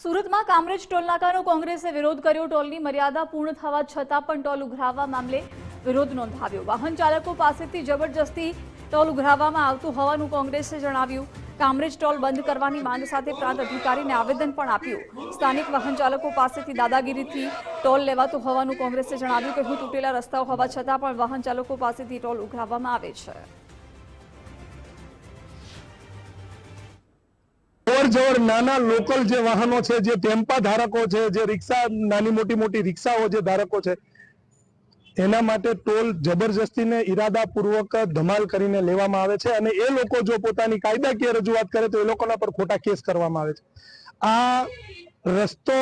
સુરતમાં કામરેજ ટોલનાકાનો કોંગ્રેસે વિરોધ કર્યો. ટોલની મર્યાદા પૂર્ણ થવા છતાં પણ ટોલ ઉઘરાવવા મામલે વિરોધ નોંધાવ્યો. વાહન ચાલકો પાસેથી જબરજસ્તી ટોલ ઉઘરાવવામાં આવતું હોવાનું કોંગ્રેસે જણાવ્યું. કામરેજ ટોલ બંધ કરવાની માંગ સાથે પ્રાંત અધિકારીને આવેદન પણ આપ્યું. સ્થાનિક વાહન ચાલકો પાસેથી દાદાગીરીથી ટોલ લેવાતું હોવાનું કોંગ્રેસે જણાવ્યું કે હું તૂટેલા રસ્તાઓ હોવા છતાં પણ વાહન ચાલકો પાસેથી ટોલ ઉઘરાવવામાં આવે છે. અવર જવર નાના લોકલ જે વાહનો છે, જે ટેમ્પા ધારકો છે, જે રિક્ષા, નાની મોટી મોટી રિક્ષાઓ જે ધારકો છે, એના માટે ટોલ જબરજસ્તીને ઈરાદાપૂર્વક ધમાલ કરીને લેવામાં આવે છે અને એ લોકો જો પોતાની કાયદાકીય રજૂઆત કરે તો એ લોકોના પર ખોટા કેસ કરવામાં આવે છે. આ રસ્તો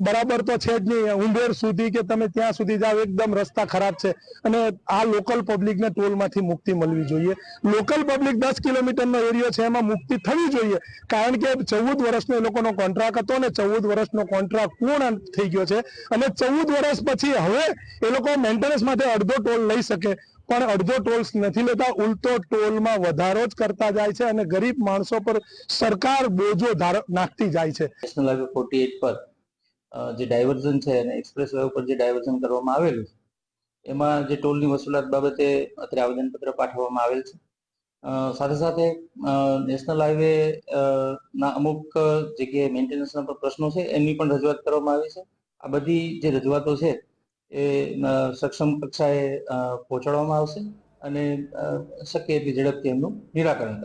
બરાબર તો છે જ નહીં. ઉંબેર સુધી કે તમે ત્યાં સુધી જાઓ, એકદમ રસ્તા ખરાબ છે. અને આ લોકલ પબ્લિકને ટોલમાંથી મુક્તિ મળવી જોઈએ. લોકલ પબ્લિક દસ કિલોમીટરનો એરિયો છે, એમાં મુક્તિ થવી જોઈએ. કારણ કે ચૌદ વર્ષનો એ લોકોનો કોન્ટ્રાક્ટ હતો અને ચૌદ વર્ષનો કોન્ટ્રાક્ટ પૂર્ણ થઈ ગયો છે. અને ચૌદ વર્ષ પછી હવે એ લોકો મેન્ટેનન્સ માટે અડધો ટોલ લઈ શકે. પણ અડધો ટોલ્સ નથી લેતા, ઉલટો ટોલમાં વધારો જ કરતા જાય છે અને ગરીબ માણસો પર સરકાર બોજો નાખતી જાય છે. નેશનલ હાઈવે ફોર્ટી એટ પર જે ડાયવર્ઝન છે અને એક્સપ્રેસ વે ઉપર જે ડાયવર્ઝન કરવામાં આવેલું છે, એમાં જે ટોલની વસૂલાત બાબતે અત્યારે આવેદનપત્ર પાઠવવામાં આવેલ છે. સાથે સાથે નેશનલ હાઈવે ના અમુક જગ્યાએ મેન્ટેનન્સના પ્રશ્નો છે, એની પણ રજૂઆત કરવામાં આવી છે. આ બધી જે રજૂઆતો છે એ સક્ષમ કક્ષાએ પહોંચાડવામાં આવશે અને શક્ય એટલી ઝડપથી એમનું નિરાકરણ